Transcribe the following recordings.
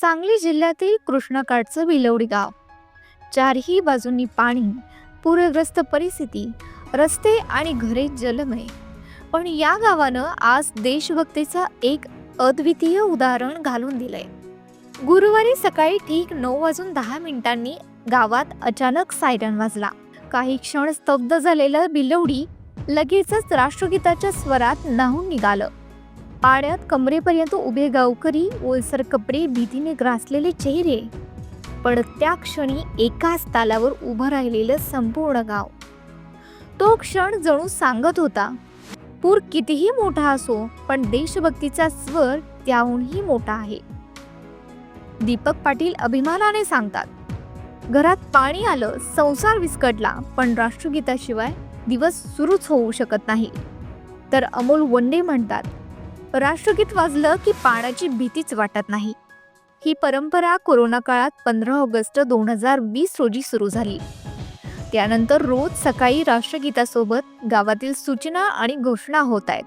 सांगली जिल्ह्यातील कृष्णकाठचं बिलवडी गाव. चारही बाजूंनी पाणी पूरग्रस्त परिस्थिती रस्ते आणि घरे जलमय. पण या गावानं आज देशभक्तीचं एक अद्वितीय उदाहरण घालून दिलंय. गुरुवारी सकाळी ठीक नऊ वाजून दहा मिनिटांनी गावात अचानक सायरन वाजला. काही क्षण स्तब्ध झालेलं बिलवडी लगेचच राष्ट्रगीताच्या स्वरात न्हावून निघालं. पाण्यात कमरेपर्यंत उभे गावकरी ओलसर कपडे भीतीने ग्रासलेले चेहरे. पण त्या क्षणी एकाच तालावर उभं राहिलेलं संपूर्ण गाव. तो क्षण जणू सांगत होता पूर कितीही मोठा असो पण देशभक्तीचा स्वर त्याहूनही मोठा आहे. दीपक पाटील अभिमानाने सांगतात घरात पाणी आलं संसार विस्कटला पण राष्ट्रगीताशिवाय दिवस सुरूच होऊ शकत नाही. तर अमोल वंडे म्हणतात राष्ट्रगीत वाजलं की पाण्याची भीतीच वाटत नाही. ही परंपरा कोरोना काळात पंधरा ऑगस्ट दोन हजार वीस रोजी सुरू झाली. त्यानंतर रोज सकाळी राष्ट्रगीतासोबत गावातील सूचना आणि घोषणा होत आहेत.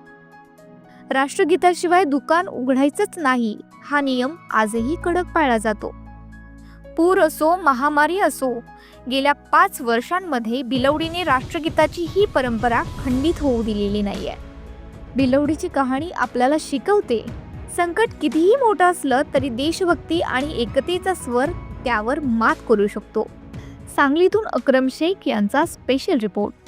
राष्ट्रगीताशिवाय दुकान उघडायचंच नाही हा नियम आजही कडक पाळला जातो. पूर असो महामारी असो गेल्या पाच वर्षांमध्ये बिलवडीने राष्ट्रगीताची ही परंपरा खंडित होऊ दिलेली नाही आहे बिलवडीची कहाणी आपल्याला शिकवते. संकट कितीही मोठं असलं तरी देशभक्ती आणि एकतेचा स्वर त्यावर मात करू शकतो. सांगलीतून अक्रम शेख यांचा स्पेशल रिपोर्ट